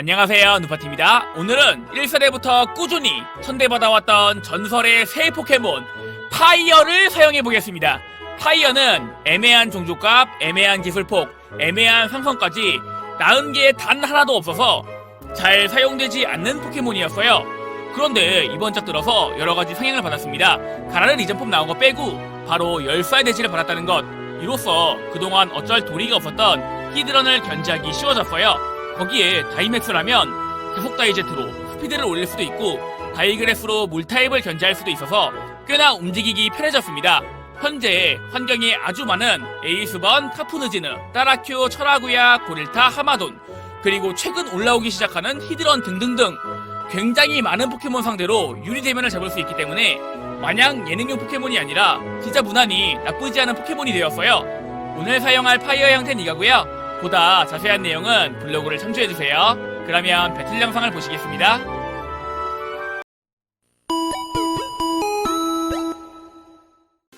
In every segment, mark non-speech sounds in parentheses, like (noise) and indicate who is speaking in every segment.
Speaker 1: 안녕하세요 누파티입니다. 오늘은 1세대부터 꾸준히 천대받아왔던 전설의 새 포켓몬 파이어를 사용해보겠습니다. 파이어는 애매한 종족값, 애매한 기술폭, 애매한 상성까지 나은 게 단 하나도 없어서 잘 사용되지 않는 포켓몬이었어요. 그런데 이번 작 들어서 여러가지 상향을 받았습니다. 가라르 리전폼 나온 거 빼고 바로 열살 대지를 받았다는 것. 이로써 그동안 어쩔 도리가 없었던 히드런을 견제하기 쉬워졌어요 거기에 다이맥스라면 구속 다이제트로 스피드를 올릴 수도 있고 다이그레스로 물타입을 견제할 수도 있어서 꽤나 움직이기 편해졌습니다. 현재 환경에 아주 많은 에이스번, 카푸느지느, 따라큐, 철아구야, 고릴타, 하마돈 그리고 최근 올라오기 시작하는 히드런 등등등 굉장히 많은 포켓몬 상대로 유리 대면을 잡을 수 있기 때문에 마냥 예능용 포켓몬이 아니라 진짜 무난히 나쁘지 않은 포켓몬이 되었어요. 오늘 사용할 파이어 형태는 이거고요. 보다 자세한 내용은 블로그를 참조해주세요. 그러면 배틀 영상을 보시겠습니다.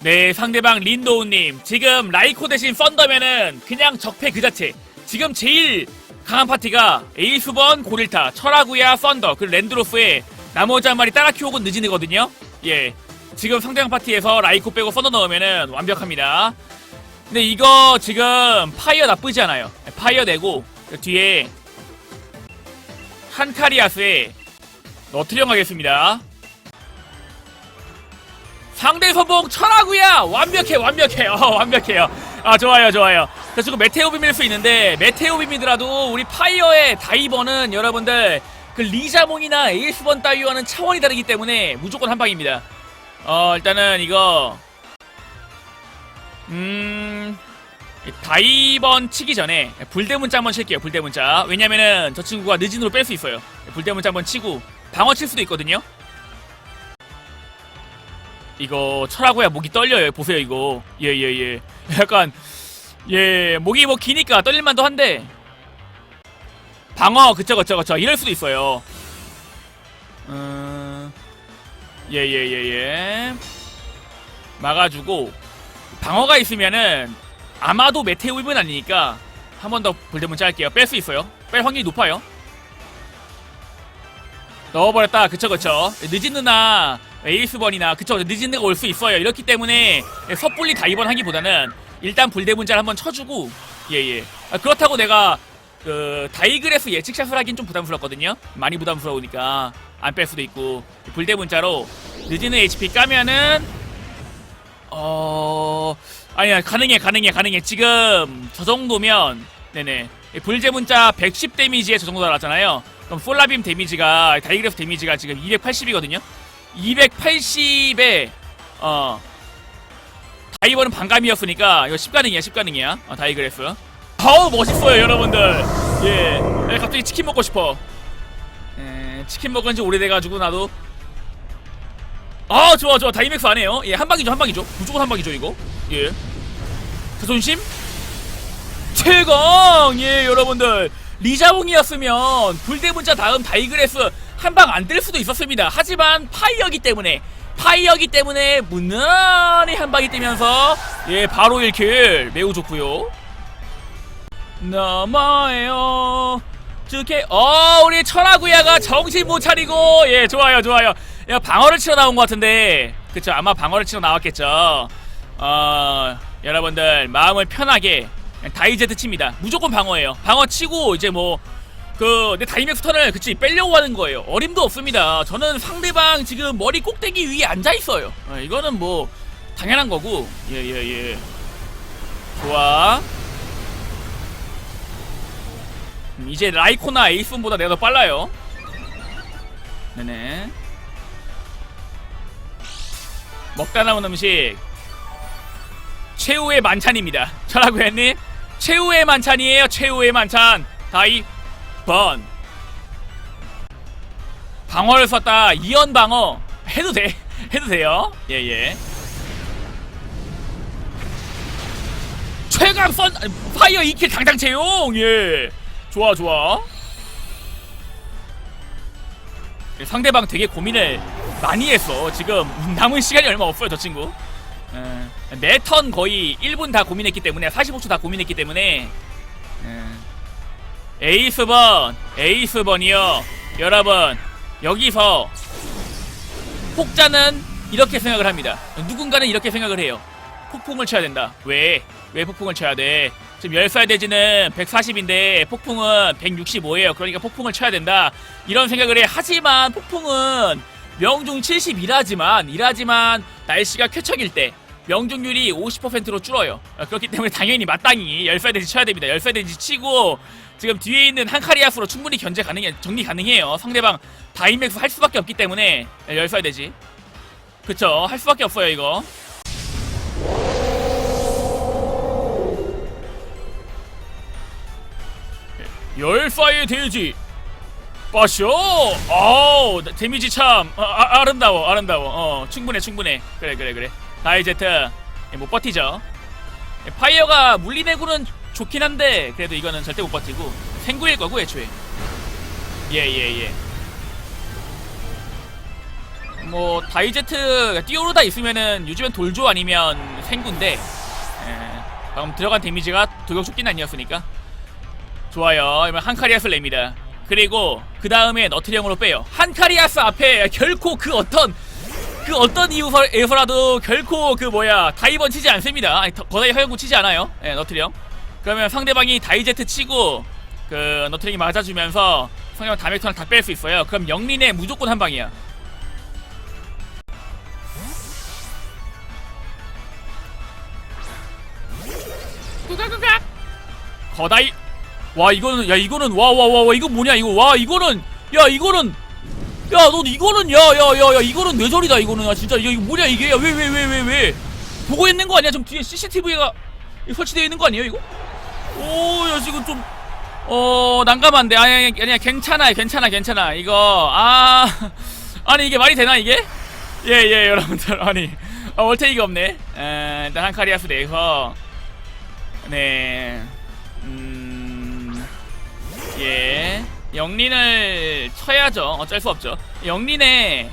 Speaker 1: 네, 상대방 린도우님. 지금 라이코 대신 썬더면은 그냥 적폐 그 자체. 지금 제일 강한 파티가 에이스번, 고릴타, 철아구야, 썬더, 그리고 랜드로스의 나머지 한 마리 따라 키우고 늦은이거든요. 예. 지금 상대방 파티에서 라이코 빼고 썬더 넣으면은 완벽합니다. 근데 이거 지금 파이어 나쁘지 않아요. 파이어 내고 그 뒤에 한카리아스에 너트령 가겠습니다. 상대 선봉 천하구야! 완벽해 완벽해. 어 완벽해요. 아 좋아요 좋아요. 자 지금 메테오 빔일 수 있는데 메테오 빔이더라도 우리 파이어의 다이버는 여러분들 그 리자몽이나 에이스번 따위와는 차원이 다르기 때문에 무조건 한 방입니다. 어 일단은 이거. 음. 이 다이번 치기 전에 불대문자 한번 칠게요 불대문자. 왜냐면은 저 친구가 늦은으로 뺄 수 있어요. 불대문자 한번 치고 방어 칠 수도 있거든요. 이거 철하고야 목이 떨려요 보세요 이거. 예예예. 약간 예 목이 뭐 기니까 떨릴만도 한데. 방어 그쵸 그쵸 그쵸. 이럴 수도 있어요. 음 예예예예. 막아주고 방어가 있으면은 아마도 메테오입은 아니니까 한 번 더 불대문 짤게요. 뺄 수 있어요. 뺄 확률이 높아요. 넣어버렸다. 그쵸 그쵸. 늦은 누나 에이스번이나 그쵸 늦은 데가 올 수 있어요. 이렇기 때문에 섣불리 다이번 하기보다는 일단 불대문자를 한번 쳐주고 예예. 아, 그렇다고 내가 그 다이그레스 예측샷을 하긴 좀 부담스럽거든요. 많이 부담스러우니까 안 뺄 수도 있고 불대문자로 늦은 HP 까면은 어 아니야 가능해 가능해 가능해. 지금 저 정도면 네네. 불제 문자 110 데미지에 저 정도 달았잖아요. 그럼 솔라빔 데미지가 다이그레스 데미지가 지금 280이거든요. 280에 어 다이버는 반감이었으니까 이거 10가능이야 10가능이야. 어, 다이그레스 어우 멋있어요 여러분들. 예. 예, 갑자기 치킨 먹고 싶어. 에, 치킨 먹은 지 오래돼가지고 나도 아 좋아 좋아. 다이맥스 안 해요. 예 한방이죠 한방이죠. 무조건 한방이죠 이거. 예. 자존심? 최강! 예 여러분들. 리자몽이었으면 불대문자 다음 다이그레스 한방 안 뜰 수도 있었습니다. 하지만 파이어기 때문에 파이어기 때문에 무난히 한 방이 뜨면서 예 바로 1킬. 매우 좋고요. 넘어요 주케. 어 우리 천하구야가 정신 못 차리고. 예 좋아요 좋아요. 야 방어를 치러 나온 것 같은데. 그쵸 아마 방어를 치러 나왔겠죠. 어 여러분들 마음을 편하게 다이제트 칩니다. 무조건 방어예요. 방어 치고 이제 뭐 그내 다이맥스 턴을 그치 빼려고 하는 거예요. 어림도 없습니다. 저는 상대방 지금 머리 꼭대기 위에 앉아 있어요. 어, 이거는 뭐 당연한 거고. 예예예. 좋아 음, 이제 라이코나 에이스본보다 내가 더 빨라요. 네네. 먹다 남은 음식. 최후의 만찬입니다. 저라고 했니? 최후의 만찬이에요. 최후의 만찬. 다이 번. 방어를 썼다. 이연 방어. 해도 돼. (laughs) 해도 돼요. 예예. 최강 선 파이어 2킬 당당 채용! 예 좋아 좋아. 상대방 되게 고민을 많이 했어. 지금 남은 시간이 얼마 없어요 저 친구. 예, 매턴 거의 1분 다 고민했기 때문에 45초 다 고민했기 때문에 예. 에이스번 에이스번이요. 여러분 여기서 폭자는 이렇게 생각을 합니다. 누군가는 이렇게 생각을 해요. 폭풍을 쳐야 된다. 왜? 왜 폭풍을 쳐야 돼? 지금 열살 대지는 140인데 폭풍은 165예요 그러니까 폭풍을 쳐야 된다 이런 생각을 해 하지만 폭풍은 명중 70이라지만 이라지만 날씨가 쾌척일 때 명중률이 50%로 줄어요. 어, 그렇기 때문에 당연히 마땅히 열살 대지 쳐야 됩니다. 열살 대지 치고 지금 뒤에 있는 한카리아스로 충분히 견제 가능해 정리 가능해요. 상대방 다이맥스 할 수밖에 없기 때문에 열살 대지. 그쵸 할 수밖에 없어요 이거. 열사의 돼지. 빠쇼! 어우 데미지 참. 아, 름다워 아름다워. 어 충분해 충분해. 그래 그래 그래. 다이제트. 예, 못 버티죠. 예, 파이어가 물리내고는 좋긴 한데 그래도 이거는 절대 못 버티고 생구일 거고 애초에. 예예 예. 뭐 다이제트 뛰어오르다 있으면은 요즘엔 돌조 아니면 생구인데 예, 방금 들어간 데미지가 도격조끼는 아니었으니까 좋아요. 이번 한카리아스 냅니다. 그리고 그 다음에 너트리형으로 빼요. 한카리아스 앞에 결코 그 어떤 그 어떤 이유에서라도 결코 그 뭐야 다이번 치지 않습니다. 아니 더- 거다이 화영구 치지 않아요. 예, 너트리형. 그러면 상대방이 다이제트 치고 그 너트리형이 맞아주면서 상대방 다메턴을 다뺄 수 있어요. 그럼 영린의 무조건 한 방이야. 구가구가 거다이 와 이거는 야 이거는 와 와 와 와 이거 뭐냐 이거. 와 이거는 야 이거는 야 너 이거는 야 야 야 야 이거는 뇌절이다 이거는. 야 진짜 야, 이거 뭐냐 이게? 왜왜 왜 왜 왜? 보고 있는 거 아니야? 지금 뒤에 CCTV가 설치되어 있는 거 아니에요 이거? 오야 지금 좀 어 난감한데. 아니 아니 아니 괜찮아 괜찮아 괜찮아. 이거 아 (laughs) 아니 이게 말이 되나 이게? 예예 여러분들. 아니 어, 월테이가 없네. 에, 일단 한카리아스 내에서 네. 음, 예. 영린을 쳐야죠. 어쩔 수 없죠. 영린에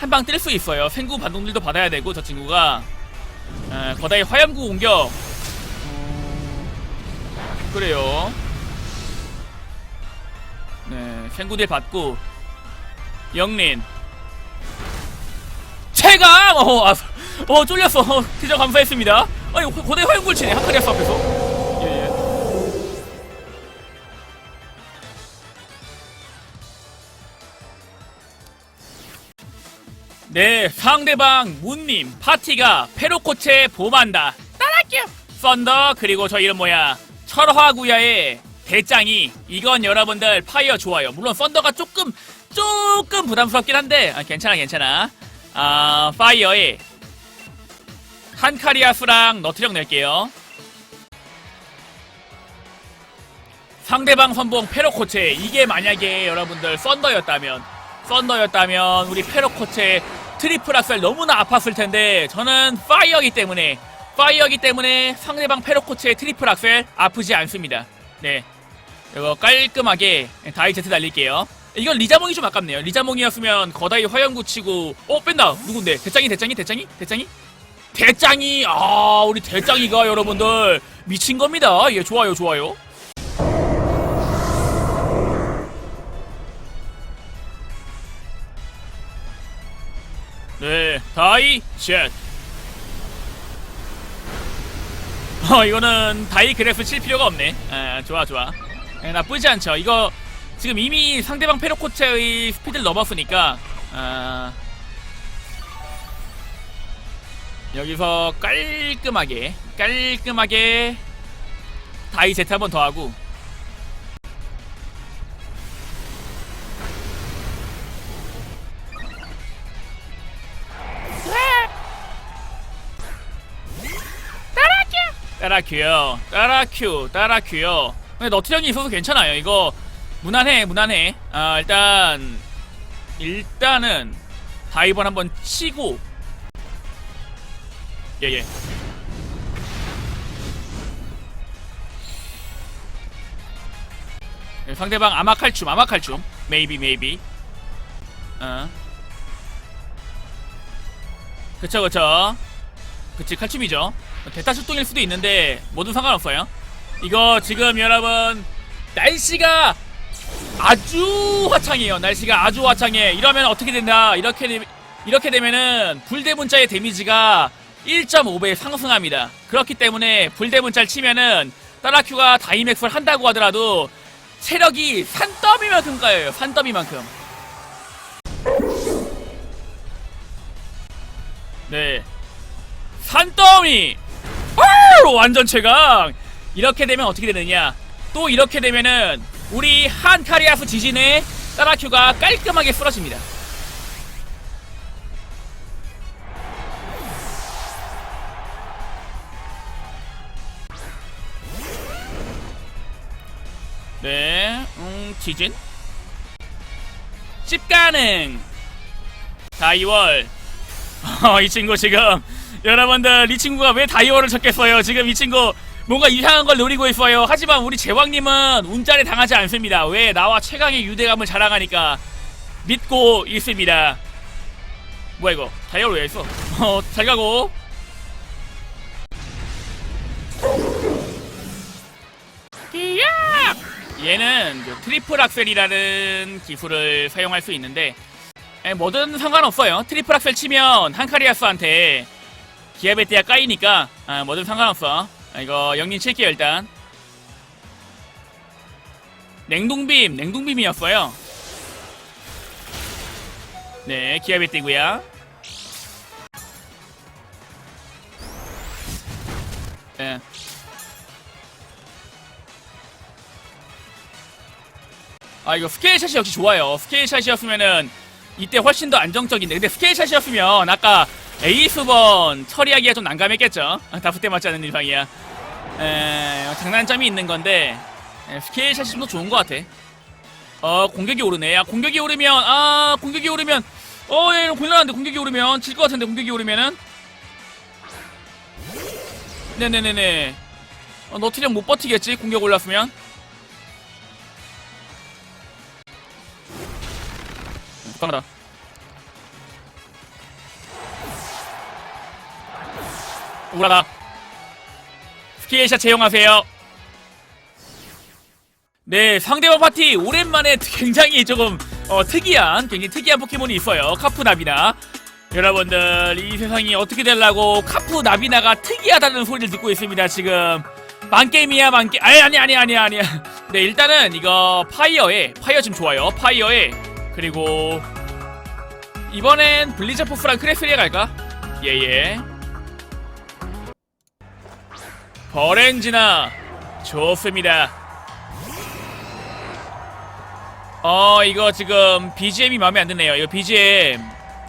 Speaker 1: 한 방 뜰 수 있어요. 생구 반동들도 받아야 되고 저 친구가 에, 거다의 화염구 공격. 음, 그래요. 네, 생구들 받고 영린 최강! 어, 아, 어 쫄렸어. 어, 기적 감사했습니다. 아니 고대 화염구를 치네 한카리아스 앞에서. 네, 상대방 문님 파티가 페로코체 봄한다. 따라할게요. 썬더 그리고 저 이름 뭐야 철화구야의 대장이 이건 여러분들 파이어 좋아요. 물론 썬더가 조금 조금 부담스럽긴 한데 아, 괜찮아 괜찮아. 아 파이어에 한카리아스랑 너트령 낼게요. 상대방 선봉 페로코체 이게 만약에 여러분들 썬더였다면 썬더였다면 우리 페로코체 트리플 악셀 너무나 아팠을 텐데 저는 파이어기 때문에 파이어기 때문에 상대방 페로코체의 트리플 악셀 아프지 않습니다. 네. 이거 깔끔하게 다이제트 날릴게요. 이건 리자몽이 좀 아깝네요. 리자몽이었으면 거다이 화염구 치고 어 뺀다. 누군데? 대짱이 대짱이 대짱이 대짱이? 대짱이 아 우리 대짱이가 여러분들 미친 겁니다. 예 좋아요 좋아요. 네, 다이 jet. 어, 이거는 다이 그래프 칠 필요가 없네. 아, 좋아, 좋아. 예, 나쁘지 않죠. 이거 지금 이미 상대방 페로코체의 스피드를 넘었으니까, 아, 여기서 깔끔하게, 깔끔하게 다이 제트 한 번 더 하고, 따라큐요. 따라큐 따라큐요. 근데 너트령이 있어서 괜찮아요. 이거 무난해 무난해. 아 일단 일단은 다이번 한번 치고. 예예. 예, 상대방 아마칼춤 아마칼춤. 메이비 메이비 어. 그쵸 그쵸. 그치 칼춤이죠 대타 출동일 수도 있는데 모두 상관없어요 이거 지금 여러분 날씨가 아주 화창해요. 날씨가 아주 화창해. 이러면 어떻게 된다? 이렇게 되, 이렇게 되면은 불대문자의 데미지가 1.5배 상승합니다. 그렇기 때문에 불대문자를 치면은 따라큐가 다이맥스를 한다고 하더라도 체력이 산더미만큼 까요. 산더미만큼. 네. 산더미! 아우, 완전 최강! 이렇게 되면 어떻게 되느냐? 또 이렇게 되면은 우리 한 카리아스 지진에 따라큐가 깔끔하게 쓰러집니다. 네, 음, 지진? 집 가능! 다이월. (laughs) 어, 이 친구 지금, 여러분들, 이 친구가 왜 다이월을 쳤겠어요? 지금 이 친구 뭔가 이상한 걸 노리고 있어요. 하지만 우리 제왕님은 운전에 당하지 않습니다. 왜? 나와 최강의 유대감을 자랑하니까 믿고 있습니다. 뭐야 이거? 다이얼 왜 있어? 어, 잘 가고. 이야! 얘는 그 트리플 악셀이라는 기술을 사용할 수 있는데 에, 뭐든 상관없어요. 트리플 악셀 치면 한카리아스한테 기아베티아 까이니까 아, 뭐든 상관없어. 아, 이거 영린 칠게요 일단. 냉동빔, 냉동빔이었어요. 네, 기아베티고요. 네. 아 이거 스케일샷이 역시 좋아요. 스케일샷이었으면은 이때 훨씬 더 안정적인데 근데 스케일샷이었으면 아까 에이스번 처리하기가 좀 난감했겠죠. 아, 다프 때 맞지 않는 일방이야. 에, 장단점이 있는 건데 에, 스케일샷이 좀 더 좋은 것 같아. 어 공격이 오르네. 야 공격이 오르면 아 공격이 오르면 어얘 곤란한데 공격이 오르면 질 것 같은데 공격이 오르면은 네네네네. 어, 너트령 못 버티겠지 공격 올랐으면. 가라. 우라다. 스케일샷 채용하세요. 네, 상대방 파티 오랜만에 굉장히 조금 어, 특이한, 굉장히 특이한 포켓몬이 있어요. 카푸나비나. 여러분들 이 세상이 어떻게 되려고 카푸나비나가 특이하다는 소리를 듣고 있습니다. 지금 만게임이야 만게 아니 아니 아니 아니 아니. (laughs) 네 일단은 이거 파이어에 파이어 지금 좋아요. 파이어에 그리고 이번엔 블리자 포프랑 크레스리에 갈까? 예예. 버렌지나 좋습니다. 어 이거 지금 BGM이 마음에 안 드네요. 이거 BGM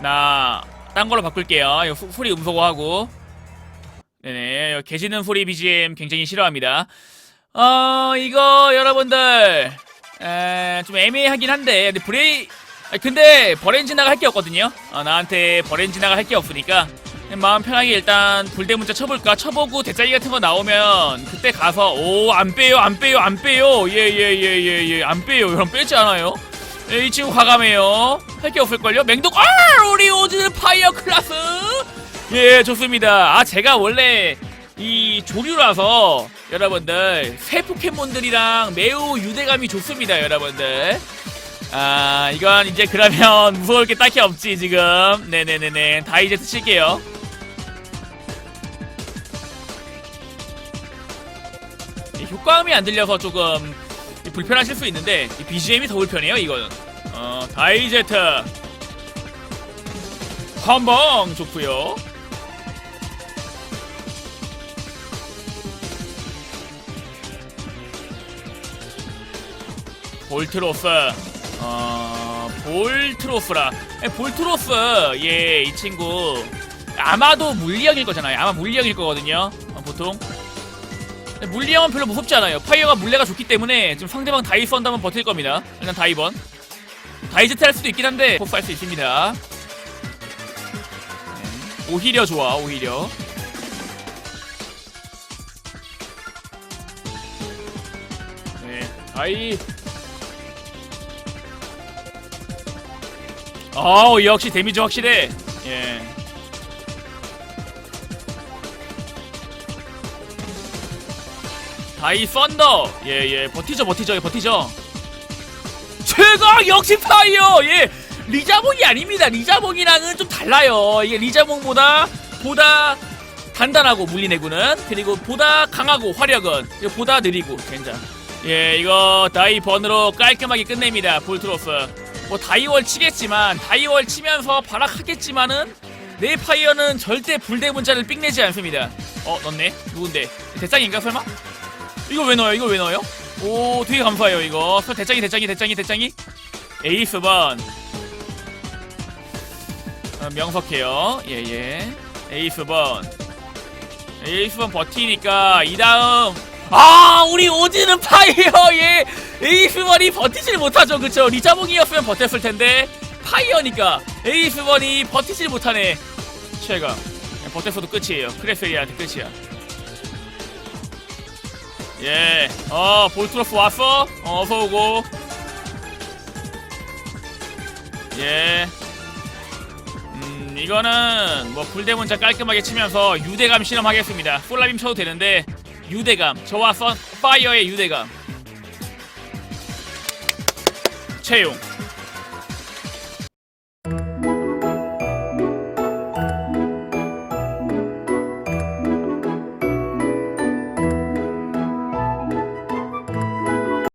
Speaker 1: 나 딴 걸로 바꿀게요. 이거 소- 소리 음소거하고. 네네. 개짖는 소리 BGM 굉장히 싫어합니다. 어 이거 여러분들 에, 좀 애매하긴 한데 근데 브레이 아, 근데 버렌지나가 할 게 없거든요. 어, 나한테 버렌지나가 할 게 없으니까 마음 편하게 일단 불대 문자 쳐볼까? 쳐보고 대짜기 같은 거 나오면 그때 가서 오 안 빼요 안 빼요 안 빼요. 예 예 예 예 예. 안 빼요. 여러분 빼지 않아요. 예, 이 친구 과감해요. 할 게 없을걸요? 맹독 아 우리 오즈 파이어 클라스! 예 좋습니다. 아 제가 원래 이 조류라서 여러분들 새 포켓몬들이랑 매우 유대감이 좋습니다 여러분들. 아 이건 이제 그러면 (laughs) 무서울 게 딱히 없지 지금. 네네네네. 다 이제트 칠게요 효과음이 안 들려서 조금 불편하실 수 있는데 이 BGM이 더 불편해요 이거는. 어 다이제트. 한방 좋고요. 볼트로스 어 볼트로스라. 에, 볼트로스 예 이 친구. 아마도 물리형일 거잖아요. 아마 물리형일 거거든요. 어, 보통 물리형은 별로 무섭지 않아요. 파이어가 물레가 좋기 때문에 지금 상대방 다이스 한다면 버틸 겁니다. 일단 다이번 다이제트 할 수도 있긴 한데 포스 할수 있습니다. 네, 오히려 좋아 오히려. 네 다이. 어우 역시 데미지 확실해. 예 다이 썬더. 예예 버티죠 버티죠 버티죠. 최강 역시 파이어. 예 리자몽이 아닙니다. 리자몽이랑은 좀 달라요. 이게 리자몽보다 보다 단단하고 물리내구는 그리고 보다 강하고 화력은 보다 느리고 젠장 예 이거 다이 번으로 깔끔하게 끝냅니다. 볼트로스 뭐 다이월 치겠지만 다이월 치면서 발악하겠지만은 내 파이어는 절대 불대문자를 삑내지 않습니다. 어 넣네? 누군데? 대장인가 설마? 이거 왜 넣어요? 이거 왜 넣어요? 오 되게 감사해요 이거. 서 대장이 대장이 대장이 대장이. 에이스번. 어, 명석해요. 예예. 에이스 번. 에이스 번 버티니까 이 다음. 아 우리 오지는 파이어. 예. 에이스 번이 버티질 못하죠. 그쵸? 리자몽이었으면 버텼을 텐데. 파이어니까 에이스 번이 버티질 못하네. 최강. 버텼어도 끝이에요. 크레스리아한테 끝이야 예, 어, 볼트로스 왔어? 어, 어서 오고. 예. 음, 이거는 뭐 불대문자 깔끔하게 치면서 유대감 실험하겠습니다. 솔라빔 쳐도 되는데 유대감. 저와 선 파이어의 유대감. 채용.